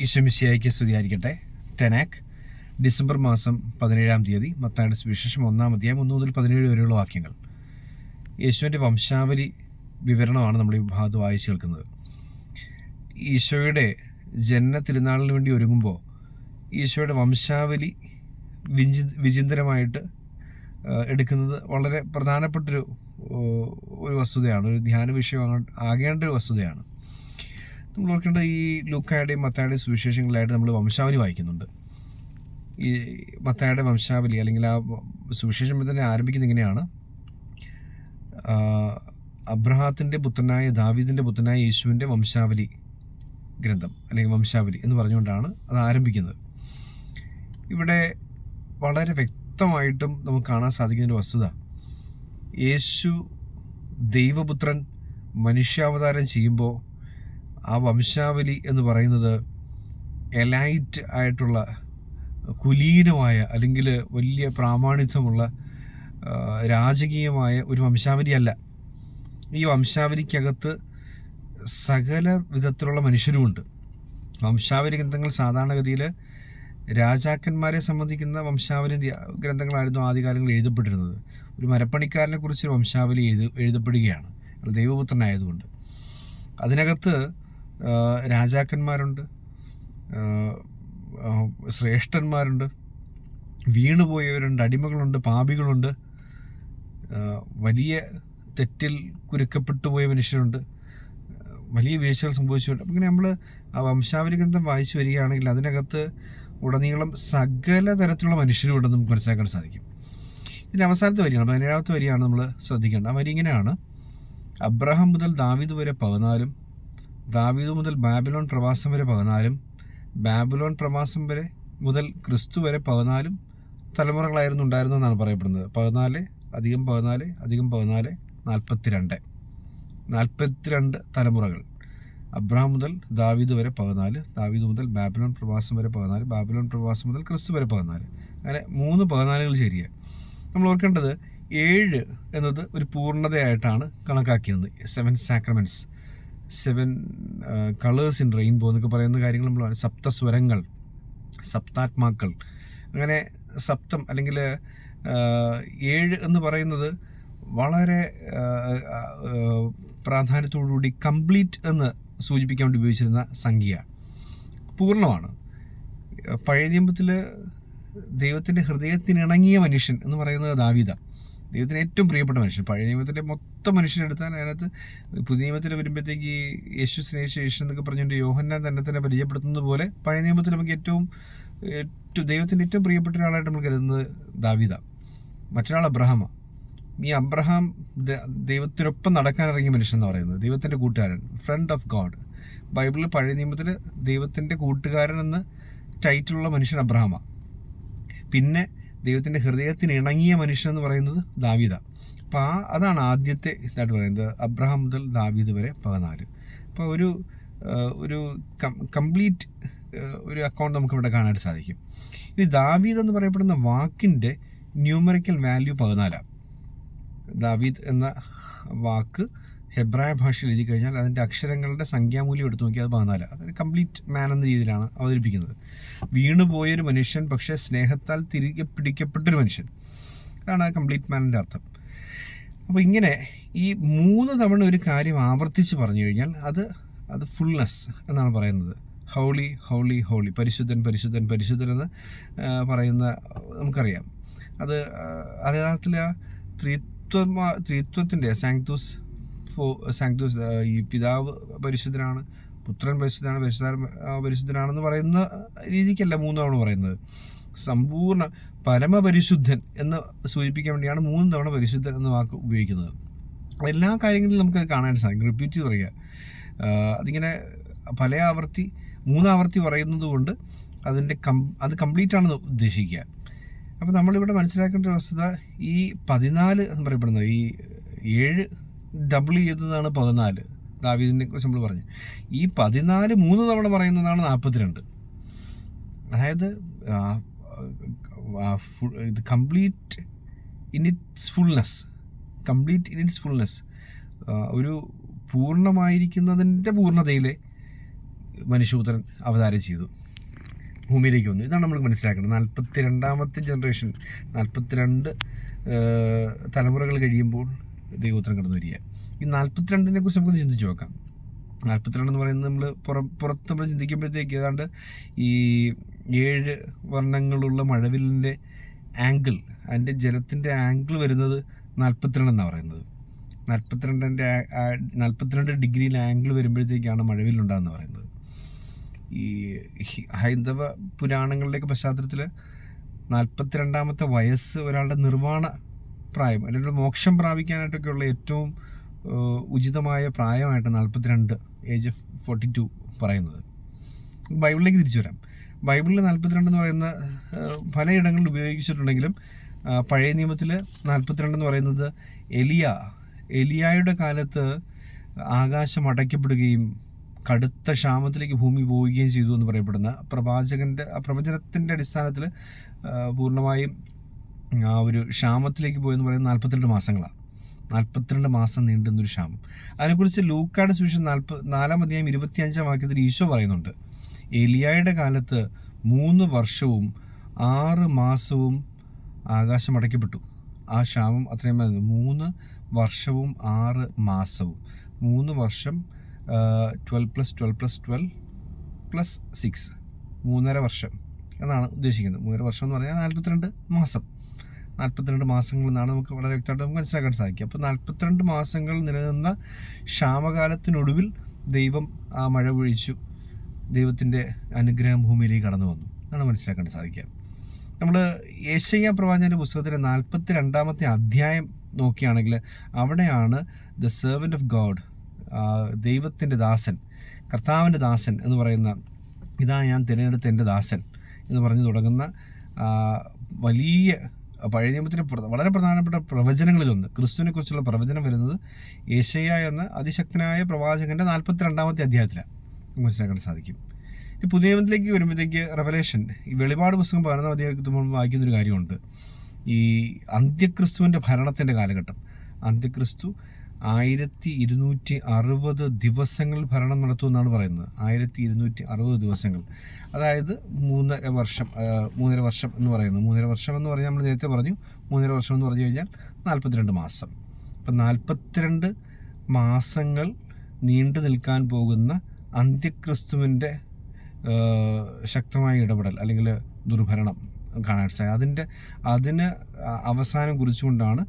ഈശ്വമിശിയായിക്ക് സ്തുതിയായിരിക്കട്ടെ. തെനാക്ക് ഡിസംബർ മാസം പതിനേഴാം തീയതി മത്തായുടെ സുവിശേഷം ഒന്നാം അധ്യായം ഒന്ന് മുതൽ പതിനേഴ് വരെയുള്ള വാക്യങ്ങൾ. യേശുവിന്റെ വംശാവലി വിവരണമാണ് നമ്മൾ ഈ ഭാഗത്ത് വായിച്ചു കേൾക്കുന്നത്. ഈശോയുടെ ജനന തിരുനാളിന് വേണ്ടി ഒരുങ്ങുമ്പോൾ ഈശോയുടെ വംശാവലി വിചി വിചിന്തനമായിട്ട് എടുക്കുന്നത് വളരെ പ്രധാനപ്പെട്ടൊരു ഒരു വസ്തുതയാണ്. ഒരു ധ്യാന വിഷയം ആകേണ്ട ഒരു വസ്തുതയാണ്. നമ്മൾ ഓർക്കേണ്ട ഈ ലുക്കായുടെയും മത്തായുടെയും സുവിശേഷങ്ങളിലായിട്ട് നമ്മൾ വംശാവലി വായിക്കുന്നുണ്ട്. ഈ മത്തായുടെ വംശാവലി അല്ലെങ്കിൽ ആ സുവിശേഷം തന്നെ ആരംഭിക്കുന്നത് ഇങ്ങനെയാണ്. അബ്രഹാത്തിന്റെ പുത്രനായ ദാവീദിന്റെ പുത്രനായ യേശുവിന്റെ വംശാവലി ഗ്രന്ഥം അല്ലെങ്കിൽ വംശാവലി എന്ന് പറഞ്ഞുകൊണ്ടാണ് അത് ആരംഭിക്കുന്നത്. ഇവിടെ വളരെ വ്യക്തമായിട്ടും നമുക്ക് കാണാൻ സാധിക്കുന്ന ഒരു വസ്തുത. യേശു ദൈവപുത്രൻ മനുഷ്യാവതാരം ചെയ്യുമ്പോൾ ആ വംശാവലി എന്ന് പറയുന്നത് എലൈറ്റ് ആയിട്ടുള്ള കുലീനമായ അല്ലെങ്കിൽ വലിയ പ്രാമാണിത്വമുള്ള രാജകീയമായ ഒരു വംശാവലിയല്ല ഈ വംശാവലിക്കകത്ത് സകല വിധത്തിലുള്ള മനുഷ്യരുമുണ്ട്. വംശാവലി ഗ്രന്ഥങ്ങൾ സാധാരണഗതിയിൽ രാജാക്കന്മാരെ സംബന്ധിക്കുന്ന വംശാവലി ഗ്രന്ഥങ്ങളായിരുന്നു ആദ്യകാലങ്ങളിൽ എഴുതപ്പെട്ടിരുന്നത്. ഒരു മരപ്പണിക്കാരനെ കുറിച്ച് വംശാവലി എഴുത എഴുതപ്പെടുകയാണ്. ദൈവപുത്രനായതുകൊണ്ട്. അതിനകത്ത് രാജാക്കന്മാരുണ്ട്. ശ്രേഷ്ഠന്മാരുണ്ട്. വീണുപോയവരുണ്ട് അടിമകളുണ്ട് പാപികളുണ്ട്. വലിയ തെറ്റിൽ കുരുക്കപ്പെട്ടു പോയ മനുഷ്യരുണ്ട്. വലിയ വീഴ്ചകൾ സംഭവിച്ചിട്ടുണ്ട്. അപ്പം ഇങ്ങനെ നമ്മൾ ആ വംശാവലി ഗ്രന്ഥം വായിച്ചു വരികയാണെങ്കിൽ അതിനകത്ത് ഉടനീളം സകല തരത്തിലുള്ള മനുഷ്യരും ഉണ്ടെന്ന് നമുക്ക് മനസ്സിലാക്കാൻ സാധിക്കും. ഇതിന്റെ അവസാനത്തെ വരിയാണ് പതിനേഴാമത്തെ വരിയാണ് നമ്മൾ ശ്രദ്ധിക്കേണ്ടത്. ആ വരി ഇങ്ങനെയാണ്. അബ്രഹാം മുതൽ ദാവിദ് വരെ പതിനാലും ദാവീദ് മുതൽ ബാബിലോൺ പ്രവാസം വരെ പതിനാലും ബാബിലോൺ പ്രവാസം വരെ മുതൽ ക്രിസ്തു വരെ പതിനാലും തലമുറകളായിരുന്നു ഉണ്ടായിരുന്നതെന്നാണ് പറയപ്പെടുന്നത്. പതിനാല് അധികം പതിനാല് അധികം പതിനാല് നാൽപ്പത്തിരണ്ട്. നാൽപ്പത്തിരണ്ട് തലമുറകൾ. അബ്രഹാം മുതൽ ദാവീദ് വരെ പതിനാല് ദാവീദ് മുതൽ ബാബിലോൺ പ്രവാസം വരെ പതിനാല് ബാബിലോൺ പ്രവാസം മുതൽ ക്രിസ്തു വരെ പതിനാല്. അങ്ങനെ മൂന്ന് പതിനാലുകൾ ശരിയാണ് നമ്മൾ ഓർക്കേണ്ടത് ഏഴ് എന്നത് ഒരു പൂർണതയായിട്ടാണ് കണക്കാക്കിയത് seven sacraments seven colours in rainbow എന്നൊക്കെ പറയുന്ന കാര്യങ്ങൾ നമ്മൾ സപ്തസ്വരങ്ങൾ സപ്താത്മാക്കൾ. അങ്ങനെ സപ്തം അല്ലെങ്കിൽ ഏഴ് എന്ന് പറയുന്നത് വളരെ പ്രാധാന്യത്തോടുകൂടി കംപ്ലീറ്റ് എന്ന് സൂചിപ്പിക്കാൻ വേണ്ടി ഉപയോഗിച്ചിരുന്ന സംഖ്യ പൂർണമാണ്. പഴയ നിയമത്തിൽ ദൈവത്തിന്റെ ഹൃദയത്തിനിണങ്ങിയ മനുഷ്യൻ എന്ന് പറയുന്നത് ദാവീദ. ദൈവത്തിന് ഏറ്റവും പ്രിയപ്പെട്ട മനുഷ്യൻ. പഴയ നിയമത്തിന്റെ മൊത്തം മനുഷ്യരെടുത്താൽ അതിനകത്ത് പുതിയ നിയമത്തിൽ വരുമ്പോഴത്തേക്ക് യേശു സ്നേഹിച്ച യേശു എന്നൊക്കെ പറഞ്ഞുകൊണ്ട് യോഹന്നാൻ തന്നെ തന്നെ പരിചയപ്പെടുത്തുന്നത് പോലെ പഴയ നിയമത്തിൽ നമുക്ക് ഏറ്റവും ഏറ്റവും ദൈവത്തിന്റെ ഏറ്റവും പ്രിയപ്പെട്ട ഒരാളായിട്ട് നമ്മൾ കരുതുന്നത് ദാവിത മറ്റൊരാൾ അബ്രഹാമ. ഈ അബ്രഹാം ദൈവത്തിനൊപ്പം നടക്കാൻ ഇറങ്ങിയ മനുഷ്യൻ എന്ന് പറയുന്നത്. ദൈവത്തിന്റെ കൂട്ടുകാരൻ. ഫ്രണ്ട് ഓഫ് ഗോഡ് ബൈബിളിൽ പഴയ നിയമത്തിൽ ദൈവത്തിന്റെ കൂട്ടുകാരൻ എന്ന് ടൈറ്റിലുള്ള മനുഷ്യൻ അബ്രഹാമ. പിന്നെ ദൈവത്തിന്റെ ഹൃദയത്തിന് ഇണങ്ങിയ മനുഷ്യൻ എന്ന് പറയുന്നത് ദാവീദ. അപ്പോൾ ആ അതാണ് ആദ്യത്തെ ഇതായിട്ട് പറയുന്നത് അബ്രഹാം മുതൽ ദാവീദ് വരെ പതിനാല്. അപ്പോൾ ഒരു ഒരു കംപ്ലീറ്റ് ഒരു അക്കൗണ്ട് നമുക്ക് ഇവിടെ കാണാനായിട്ട് സാധിക്കും. ഇനി ദാവീദ് എന്ന് പറയപ്പെടുന്ന വാക്കിന്റെ ന്യൂമറിക്കൽ വാല്യൂ പതിനാലാണ് ദാവീദ് എന്ന വാക്ക് ഹെബ്രായ ഭാഷയിൽ എഴുതി കഴിഞ്ഞാൽ അതിന്റെ അക്ഷരങ്ങളുടെ സംഖ്യാമൂല്യം എടുത്തു നോക്കിയാൽ അത് പതിനാലാണ് അതൊരു കംപ്ലീറ്റ് മാൻ എന്ന രീതിയിലാണ് അവതരിപ്പിക്കുന്നത്. വീണുപോയൊരു മനുഷ്യൻ പക്ഷേ സ്നേഹത്താൽ തിരികെ പിടിക്കപ്പെട്ടൊരു മനുഷ്യൻ. അതാണ് ആ കംപ്ലീറ്റ് മാനിന്റെ അർത്ഥം. അപ്പോൾ ഇങ്ങനെ ഈ മൂന്ന് തവണ ഒരു കാര്യം ആവർത്തിച്ച് പറഞ്ഞു കഴിഞ്ഞാൽ അത് അത് ഫുൾനെസ് എന്നാണ് പറയുന്നത്. ഹൗളി ഹൗളി ഹൗളി പരിശുദ്ധൻ പരിശുദ്ധൻ പരിശുദ്ധൻ എന്ന് പറയുന്ന നമുക്കറിയാം. അത് അതേതാത്തിൽ ആ ത്രിത്വ ത്രിത്വത്തിന്റെ സാങ്ക്തൂസ് ഫോ സാങ്ക്തൂസ് ഈ പിതാവ് പരിശുദ്ധനാണ് പുത്രൻ പരിശുദ്ധനാണ് പരിശുദ്ധ പരിശുദ്ധനാണെന്ന് പറയുന്ന രീതിക്കല്ല മൂന്നാണ് പറയുന്നത്. സമ്പൂർണ പരമപരിശുദ്ധൻ എന്ന് സൂചിപ്പിക്കാൻ വേണ്ടിയാണ് മൂന്ന് തവണ പരിശുദ്ധൻ എന്ന വാക്ക് ഉപയോഗിക്കുന്നത്. എല്ലാ കാര്യങ്ങളിലും നമുക്ക് കാണാൻ സാധിക്കും. റിപ്പീറ്റ് പറയുക. അതിങ്ങനെ പല ആവർത്തി മൂന്നാവർത്തി പറയുന്നത് കൊണ്ട് അതിന്റെ കം അത് കംപ്ലീറ്റ് ആണെന്ന് ഉദ്ദേശിക്കുക. അപ്പോൾ നമ്മളിവിടെ മനസ്സിലാക്കേണ്ട ഒരു വസ്തുത ഈ പതിനാല് എന്ന് പറയപ്പെടുന്നത് ഈ ഏഴ് ഡബിൾ ചെയ്തതാണ് പതിനാല്. ദാവീദിനെ കുറിച്ച് നമ്മൾ പറഞ്ഞു. ഈ പതിനാല് മൂന്ന് തവണ പറയുന്നതാണ് നാൽപ്പത്തിരണ്ട്. അതായത് ഇത് complete in its fullness complete in its fullness ഒരു പൂർണമായിരിക്കുന്നതിന്റെ പൂർണതയിൽ മനുഷ്യപുത്രൻ അവതാരം ചെയ്തു. ഭൂമിയിലേക്ക് വന്നു. ഇതാണ് നമ്മൾ മനസ്സിലാക്കേണ്ടത്. നാൽപ്പത്തി രണ്ടാമത്തെ ജനറേഷൻ നാൽപ്പത്തിരണ്ട് തലമുറകൾ കഴിയുമ്പോൾ ദൈവോത്രം കടന്നു വരിക. ഈ നാൽപ്പത്തിരണ്ടിനെ കുറിച്ച് നമുക്ക് ചിന്തിച്ച് നോക്കാം. നാൽപ്പത്തിരണ്ട് എന്ന് പറയുന്നത് നമ്മൾ പുറം പുറത്ത് നമ്മൾ ചിന്തിക്കുമ്പോഴത്തേക്ക് ഏതാണ്ട് ഈ ഏഴ് വർണങ്ങളുള്ള മഴവില്ലിന്റെ ആംഗിൾ അതിന്റെ ജലത്തിന്റെ ആംഗിൾ വരുന്നത് നാൽപ്പത്തിരണ്ടെന്നാണ് പറയുന്നത്. നാൽപ്പത്തിരണ്ടിന്റെ നാൽപ്പത്തിരണ്ട് ഡിഗ്രിയിൽ ആംഗിൾ വരുമ്പോഴത്തേക്കാണ് മഴവില്ലുണ്ടാകുന്ന പറയുന്നത്. ഈ ഹൈന്ദവ പുരാണങ്ങളുടെയൊക്കെ പശ്ചാത്തലത്തിൽ നാൽപ്പത്തിരണ്ടാമത്തെ വയസ്സ് ഒരാളുടെ നിർവാണ പ്രായം അല്ലെങ്കിൽ മോക്ഷം പ്രാപിക്കാനായിട്ടൊക്കെയുള്ള ഏറ്റവും ഉചിതമായ പ്രായമായിട്ട് നാൽപ്പത്തിരണ്ട് ഏജ് ഓഫ് ഫോർട്ടി ടു പറയുന്നത്. ബൈബിളിലേക്ക് തിരിച്ചു വരാം. ബൈബിളിൽ നാൽപ്പത്തിരണ്ട് എന്ന് പറയുന്ന പലയിടങ്ങളിൽ ഉപയോഗിച്ചിട്ടുണ്ടെങ്കിലും പഴയ നിയമത്തിൽ നാൽപ്പത്തിരണ്ട് എന്ന് പറയുന്നത് എലിയ എലിയായുടെ കാലത്ത് ആകാശം അടയ്ക്കപ്പെടുകയും കടുത്ത ക്ഷാമത്തിലേക്ക് ഭൂമി പോവുകയും ചെയ്തു എന്ന് പറയപ്പെടുന്ന പ്രവാചകന്റെ പ്രവചനത്തിന്റെ അടിസ്ഥാനത്തിൽ പൂർണമായും ആ ഒരു ക്ഷാമത്തിലേക്ക് പോയെന്ന് പറയുന്നത് നാൽപ്പത്തിരണ്ട് മാസങ്ങളാണ്. നാൽപ്പത്തിരണ്ട് മാസം നീണ്ടുന്നൊരു ക്ഷാമം. അതിനെക്കുറിച്ച് ലൂക്കാട് സുവിശേഷം നാൽപ്പ നാലാം അധ്യായം ഇരുപത്തിയഞ്ചാം വാക്യത്തിൽ ഈശോ പറയുന്നുണ്ട്. എലിയായുടെ കാലത്ത് മൂന്ന് വർഷവും ആറ് മാസവും ആകാശം അടയ്ക്കപ്പെട്ടു. ആ ക്ഷാമം അത്രയും മതി. മൂന്ന് വർഷവും ആറ് മാസവും. മൂന്ന് വർഷം twelve plus twelve plus twelve plus six. മൂന്നര വർഷം എന്നാണ് ഉദ്ദേശിക്കുന്നത്. മൂന്നര വർഷം എന്ന് പറഞ്ഞാൽ നാൽപ്പത്തിരണ്ട് മാസം. നാൽപ്പത്തിരണ്ട് മാസങ്ങൾ എന്നാണ് നമുക്ക് വളരെ വ്യക്തമായിട്ട് നമുക്ക് മനസ്സിലാക്കാൻ സാധിക്കും അപ്പോൾ നാൽപ്പത്തിരണ്ട് മാസങ്ങൾ നിലനിന്ന ക്ഷാമകാലത്തിനൊടുവിൽ ദൈവം ആ മഴ പൊഴിച്ചു ദൈവത്തിന്റെ അനുഗ്രഹം ഭൂമിയിലേക്ക് കടന്നു വന്നു. എന്നാണ് മനസ്സിലാക്കാൻ സാധിക്കുക. നമ്മൾ യേശയ്യ പ്രവാചന്റെ പുസ്തകത്തിലെ നാൽപ്പത്തി രണ്ടാമത്തെ അധ്യായം നോക്കുകയാണെങ്കിൽ അവിടെയാണ് ദ സെർവന്റ് ഓഫ് ഗോഡ് ദൈവത്തിന്റെ ദാസൻ കർത്താവിന്റെ ദാസൻ എന്ന് പറയുന്ന ഇതാ ഞാൻ തിരഞ്ഞെടുത്ത എന്റെ ദാസൻ എന്ന് പറഞ്ഞു തുടങ്ങുന്ന വലിയ പഴയ നിയമത്തിലെ വളരെ പ്രധാനപ്പെട്ട പ്രവചനങ്ങളിലൊന്ന് ക്രിസ്തുവിനെ കുറിച്ചുള്ള പ്രവചനം വരുന്നത് ഏഷ്യ എന്ന അതിശക്തനായ പ്രവാചകന്റെ നാൽപ്പത്തി രണ്ടാമത്തെ അധ്യായത്തിലാണ്. മനസ്സിലാക്കാൻ സാധിക്കും. ഈ പുതിയ നിയമത്തിലേക്ക് വരുമ്പോഴത്തേക്ക് റെവലേഷൻ ഈ വെളിപാട് പുസ്തകം പതിനൊന്നാം അധ്യായത്തിൽ വായിക്കുന്നൊരു കാര്യമുണ്ട്. ഈ അന്ത്യക്രിസ്തുവിന്റെ ഭരണത്തിന്റെ കാലഘട്ടം. അന്ത്യക്രിസ്തു ആയിരത്തി ഇരുന്നൂറ്റി അറുപത് ദിവസങ്ങൾ ഭരണം നടത്തുമെന്നാണ് പറയുന്നത്. ആയിരത്തി ഇരുന്നൂറ്റി അറുപത് ദിവസങ്ങൾ. അതായത് മൂന്നര വർഷം മൂന്നര വർഷം എന്ന് പറയുന്നത്. മൂന്നര വർഷം എന്ന് പറഞ്ഞാൽ നമ്മൾ നേരത്തെ പറഞ്ഞു. മൂന്നര വർഷം എന്ന് പറഞ്ഞു കഴിഞ്ഞാൽ നാൽപ്പത്തിരണ്ട് മാസം. അപ്പം നാൽപ്പത്തിരണ്ട് മാസങ്ങൾ നീണ്ടു നിൽക്കാൻ പോകുന്ന അന്ത്യക്രിസ്തുവിന്റെ ശക്തമായ ഇടപെടൽ അല്ലെങ്കിൽ ദുർഭരണം കാണാൻ സാധിക്കും അതിന്റെ അതിന് അവസാനം കുറിച്ചുകൊണ്ടാണ്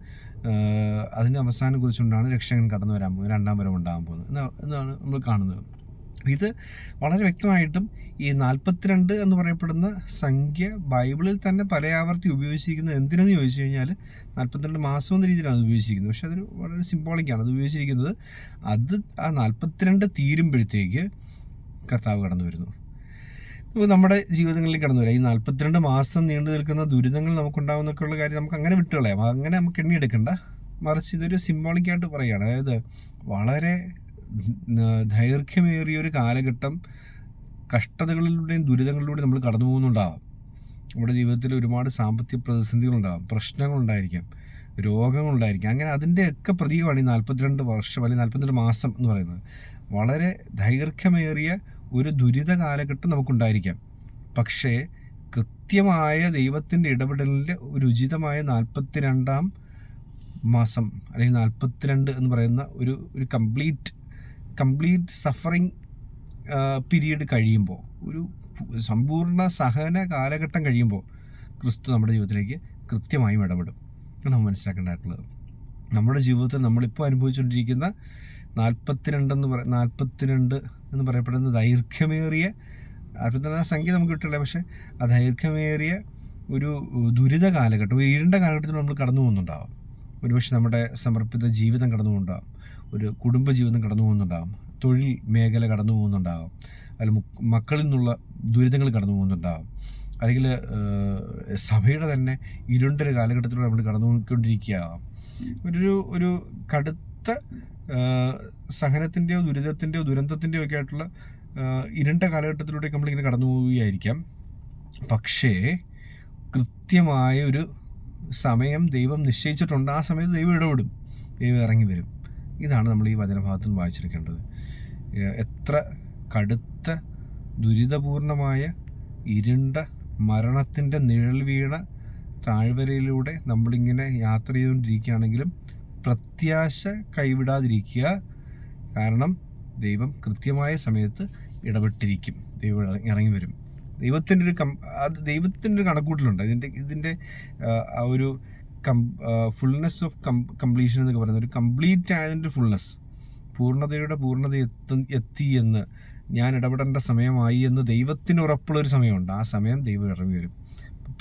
അതിന് അവസാനം കുറിച്ചുകൊണ്ടാണ് രക്ഷകൻ കടന്നു വരാൻ പോകുന്നത് രണ്ടാം വരം ഉണ്ടാകാൻ പോകുന്നത് എന്നാണ് നമ്മൾ കാണുന്നത്. ഇത് വളരെ വ്യക്തമായിട്ടും ഈ നാൽപ്പത്തിരണ്ട് എന്ന് പറയപ്പെടുന്ന സംഖ്യ ബൈബിളിൽ തന്നെ പല ആവർത്തി ഉപയോഗിച്ചിരിക്കുന്നത് എന്തിനെന്ന് ചോദിച്ചു കഴിഞ്ഞാൽ നാൽപ്പത്തിരണ്ട് മാസം എന്ന രീതിയിലാണ് ഉപയോഗിച്ചിരിക്കുന്നത്. പക്ഷെ അതൊരു വളരെ സിംബോളിക്കാണ് അത് ഉപയോഗിച്ചിരിക്കുന്നത് അത് ആ നാൽപ്പത്തിരണ്ട് തീരുമ്പോഴത്തേക്ക് കർത്താവ് കടന്നു വരുന്നു. ഇപ്പോൾ നമ്മുടെ ജീവിതങ്ങളിൽ കടന്നു വരാം. ഈ നാൽപ്പത്തിരണ്ട് മാസം നീണ്ടു നിൽക്കുന്ന ദുരിതങ്ങൾ നമുക്കുണ്ടാകുന്നൊക്കെയുള്ള കാര്യം നമുക്ക് അങ്ങനെ വിട്ടുകളയാം. അങ്ങനെ നമുക്ക് എണ്ണിയെടുക്കണ്ട. മറിച്ച് ഇതൊരു സിംബോളിക്കായിട്ട് പറയുകയാണ്. അതായത് വളരെ ദൈർഘ്യമേറിയ ഒരു കാലഘട്ടം കഷ്ടതകളിലൂടെയും ദുരിതങ്ങളിലൂടെയും നമ്മൾ കടന്നു പോകുന്നുണ്ടാവാം. നമ്മുടെ ജീവിതത്തിൽ ഒരുപാട് സാമ്പത്തിക പ്രതിസന്ധികളുണ്ടാകും പ്രശ്നങ്ങളുണ്ടായിരിക്കാം. രോഗങ്ങളുണ്ടായിരിക്കാം. അങ്ങനെ അതിന്റെയൊക്കെ പ്രതീകമാണ് ഈ നാൽപ്പത്തിരണ്ട് വർഷം അല്ലെങ്കിൽ നാൽപ്പത്തിരണ്ട് മാസം എന്ന് പറയുന്നത്. വളരെ ദൈർഘ്യമേറിയ ഒരു ദുരിത കാലഘട്ടം നമുക്കുണ്ടായിരിക്കാം. പക്ഷേ കൃത്യമായ ദൈവത്തിന്റെ ഇടപെടലിന്റെ ഒരു ഉചിതമായ നാൽപ്പത്തിരണ്ടാം മാസം അല്ലെങ്കിൽ നാൽപ്പത്തിരണ്ട് എന്ന് പറയുന്ന ഒരു ഒരു കംപ്ലീറ്റ് കംപ്ലീറ്റ് സഫറിങ് പീരീഡ് കഴിയുമ്പോൾ ഒരു സമ്പൂർണ സഹന കാലഘട്ടം കഴിയുമ്പോൾ ക്രിസ്തു നമ്മുടെ ജീവിതത്തിലേക്ക് കൃത്യമായും ഇടപെടും. നമ്മൾ മനസ്സിലാക്കേണ്ടതായിട്ടുള്ളത്. നമ്മുടെ ജീവിതത്തിൽ നമ്മളിപ്പോൾ അനുഭവിച്ചുകൊണ്ടിരിക്കുന്ന നാൽപ്പത്തിരണ്ടെന്ന് പറ നാൽപ്പത്തിരണ്ട് എന്ന് പറയപ്പെടുന്ന ദൈർഘ്യമേറിയ നാൽപ്പത്തിരണ്ട് സംഖ്യ നമുക്ക് കിട്ടില്ല പക്ഷേ ആ ദൈർഘ്യമേറിയ ഒരു ദുരിത കാലഘട്ടം ഒരു ഇരുണ്ട കാലഘട്ടത്തിൽ നമ്മൾ കടന്നു പോകുന്നുണ്ടാവും ഒരുപക്ഷെ നമ്മുടെ സമർപ്പിത ജീവിതം കടന്നു പോകുന്നുണ്ടാവും ഒരു കുടുംബജീവിതം കടന്നു പോകുന്നുണ്ടാകും. തൊഴിൽ മേഖല കടന്നു പോകുന്നുണ്ടാകും. അതിൽ മക്കളിൽ നിന്നുള്ള ദുരിതങ്ങൾ കടന്നു പോകുന്നുണ്ടാകും. അല്ലെങ്കിൽ സഭയുടെ തന്നെ ഇരുണ്ടൊരു കാലഘട്ടത്തിലൂടെ നമ്മൾ കടന്നു പോയിക്കൊണ്ടിരിക്കുകയാകാം ഒരു ഒരു കടുത്ത സഹനത്തിന്റെയോ ദുരിതത്തിന്റെയോ ദുരന്തത്തിന്റെയോ ഒക്കെ ആയിട്ടുള്ള ഇരുണ്ട കാലഘട്ടത്തിലൂടെ നമ്മളിങ്ങനെ കടന്നു പോവുകയായിരിക്കാം പക്ഷേ കൃത്യമായ ഒരു സമയം ദൈവം നിശ്ചയിച്ചിട്ടുണ്ട്. ആ സമയത്ത് ദൈവം ഇടപെടും. ദൈവം ഇറങ്ങി വരും. ഇതാണ് നമ്മൾ ഈ വചനഭാഗത്ത് നിന്ന് വായിച്ചെടുക്കേണ്ടത്. എത്ര കടുത്ത ദുരിതപൂർണമായ ഇരുണ്ട മരണത്തിന്റെ നിഴൽ വീണ താഴ്വരയിലൂടെ നമ്മളിങ്ങനെ യാത്ര ചെയ്തുകൊണ്ടിരിക്കുകയാണെങ്കിലും പ്രത്യാശ കൈവിടാതിരിക്കുക കാരണം ദൈവം കൃത്യമായ സമയത്ത് ഇടപെട്ടിരിക്കും. ദൈവം ഇറങ്ങി വരും. ദൈവത്തിന്റെ ഒരു കം അത് ദൈവത്തിന്റെ ഒരു കണക്കൂട്ടലുണ്ട്. ഇതിന്റെ ഇതിന്റെ ആ, ഒരു ഫുൾനെസ് ഓഫ് കംപ്ലീഷൻ എന്നൊക്കെ പറയുന്നത്. ഒരു കംപ്ലീറ്റ് ആയതിന്റെ ഫുൾനെസ് പൂർണതയുടെ പൂർണത എത്തു എത്തി എന്ന് ഞാൻ ഇടപെടേണ്ട സമയമായി എന്ന് ദൈവത്തിന് ഉറപ്പുള്ളൊരു സമയമുണ്ട്. ആ സമയം ദൈവം ഇറങ്ങി വരും.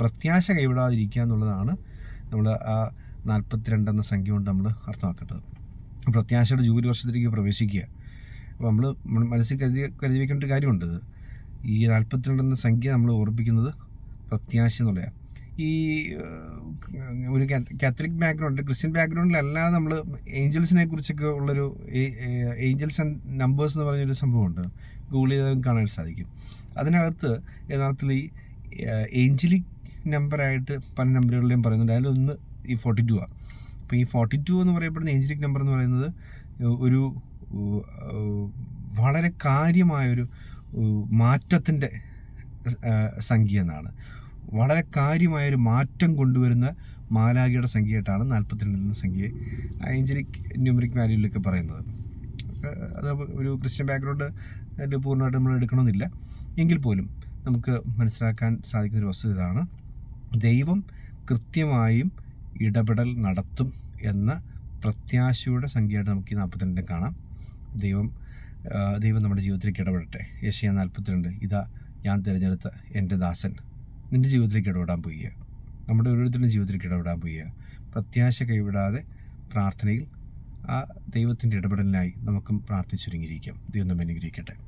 പ്രത്യാശ കൈവിടാതിരിക്കുക എന്നുള്ളതാണ് നമ്മൾ ആ നാൽപ്പത്തിരണ്ട് എന്ന സംഖ്യ കൊണ്ട് നമ്മൾ അർത്ഥമാക്കേണ്ടത്. പ്രത്യാശയുടെ ജൂബിലി വർഷത്തിലേക്ക് പ്രവേശിക്കുക അപ്പോൾ നമ്മൾ മനസ്സിൽ കരുതി കരുതി വയ്ക്കേണ്ട ഒരു കാര്യമുണ്ട് ഈ നാൽപ്പത്തിരണ്ട് എന്ന സംഖ്യ നമ്മൾ ഓർപ്പിക്കുന്നത് പ്രത്യാശ എന്നുള്ളതാണ്. ഈ ഒരു കാത്തലിക് ബാക്ക്ഗ്രൗണ്ട് ക്രിസ്ത്യൻ ബാക്ക്ഗ്രൗണ്ടിലല്ലാതെ നമ്മൾ ഏഞ്ചൽസിനെ കുറിച്ചൊക്കെ ഉള്ളൊരു ഏഞ്ചൽസ് ആൻഡ് നമ്പേഴ്സ് എന്ന് പറഞ്ഞൊരു സംഭവമുണ്ട്. ഗൂഗിൾ ചെയ്താൽ കാണാൻ സാധിക്കും. അതിനകത്ത് യഥാർത്ഥത്തിൽ ഈ ഏഞ്ചലിക് നമ്പറായിട്ട് പല നമ്പറുകളിലെയും പറയുന്നുണ്ട്. അതിലൊന്ന് ഈ ഫോർട്ടി ടു ആണ് അപ്പോൾ ഈ ഫോർട്ടി ടു എന്ന് പറയപ്പെടുന്ന ഏഞ്ചലിക് നമ്പർ എന്ന് പറയുന്നത് ഒരു വളരെ കാര്യമായൊരു മാറ്റത്തിന്റെ സംഖ്യ എന്നാണ്. വളരെ കാര്യമായൊരു മാറ്റം കൊണ്ടുവരുന്ന മാലാഖയുടെ സംഖ്യയായിട്ടാണ് നാൽപ്പത്തിരണ്ട് എന്ന സംഖ്യ ഏഞ്ചലിക് ന്യൂമറിക് വാല്യൂലൊക്കെ പറയുന്നത്. അത് ഒരു ക്രിസ്ത്യൻ ബാക്ക്ഗ്രൗണ്ട് പൂർണമായിട്ട് നമ്മൾ എടുക്കണമെന്നില്ല. എങ്കിൽ പോലും നമുക്ക് മനസ്സിലാക്കാൻ സാധിക്കുന്ന ഒരു വസ്തു ഇതാണ്. ദൈവം കൃത്യമായും ഇടപെടൽ നടത്തും എന്ന പ്രത്യാശയുടെ സംഖ്യയായിട്ട് നമുക്ക് ഈ നാൽപ്പത്തിരണ്ടിനെ കാണാം. ദൈവം ദൈവം നമ്മുടെ ജീവിതത്തിലേക്ക് ഇടപെടട്ടെ. യശയ നാൽപ്പത്തിരണ്ട് ഇതാ ഞാൻ തിരഞ്ഞെടുത്ത എന്റെ ദാസൻ. നിന്റെ ജീവിതത്തിലേക്ക് ഇടപെടാൻ പോവുക. നമ്മുടെ ഓരോരുത്തരുടെ ജീവിതത്തിലേക്ക് ഇടപെടാൻ പോവുക. പ്രത്യാശ കൈവിടാതെ പ്രാർത്ഥനയിൽ ആ ദൈവത്തിന്റെ ഇടപെടലിനായി നമുക്കും പ്രാർത്ഥിച്ചൊരുങ്ങിയിരിക്കാം. ദൈവം നമ്മെ അനുഗ്രഹിക്കട്ടെ.